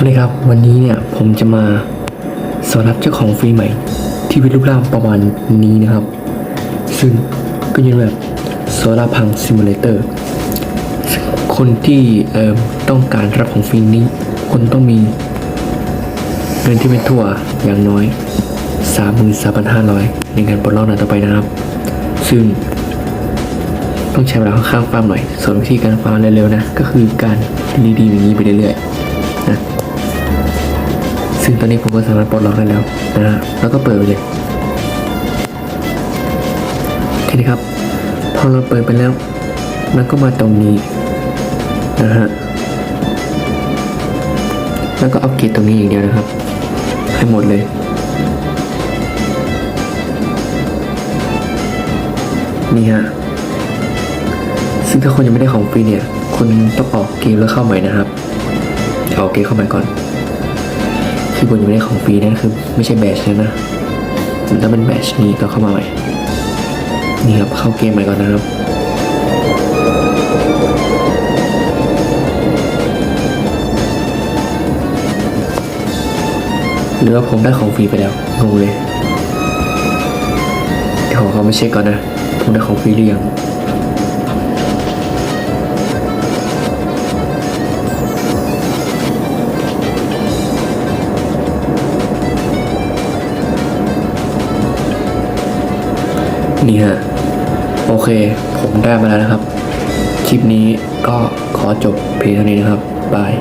สวัสดีครับ วันนี้เนี่ยผมจะมาสอนรับเจ้าของฟรีใหม่ ที่เป็นรูปร่างประมาณนี้นะครับ ซึ่งก็ยังแบบโซลาพังซิมูเลเตอร์คนที่ต้องการรับของฟรีนี้ คนต้องมีเงินที่เป็นทั่วอย่างน้อย 33,500 ในการปลดล็อกหน้าต่อไปนะครับ ซึ่งต้องใช้เวลาค่อนข้างฟาร์มหน่อย ส่วนวิธีการฟาร์มเร็วๆนะ ก็คือการดีๆอย่างนี้ไปเรื่อยๆ ก็สามารถปลดล็อกได้แล้วนะฮะแล้วก็เปิดไปเลยโอเคนะครับ พอเราเปิดไปแล้วมันก็มาตรงนี้นะฮะแล้วก็อัปเกรดตรงนี้อย่างเดียวนะครับ ให้หมดเลยนี่ฮะซึ่งถ้าคนยังไม่ได้ของฟรีเนี่ยคุณต้องออกเกมแล้วเข้าใหม่นะครับเอาเกมเข้าใหม่ก่อน คือคุณยังไม่ได้ของฟรีนั่นคือไม่ใช่แบชแล้วนะมันต้องเป็นแบชนี้ก็เข้ามาใหม่นี่ครับเข้าเกมใหม่ก่อนนะครับหรือว่าผมได้ของฟรีไปแล้วงงเลยเดี๋ยวเขาไมาเช็คก่อนนะ ผมได้ของฟรีหรือยัง นี่ฮะ โอเค ผมได้มาแล้วนะครับ คลิปนี้ก็ขอจบเพียงเท่านี้นะครับ บาย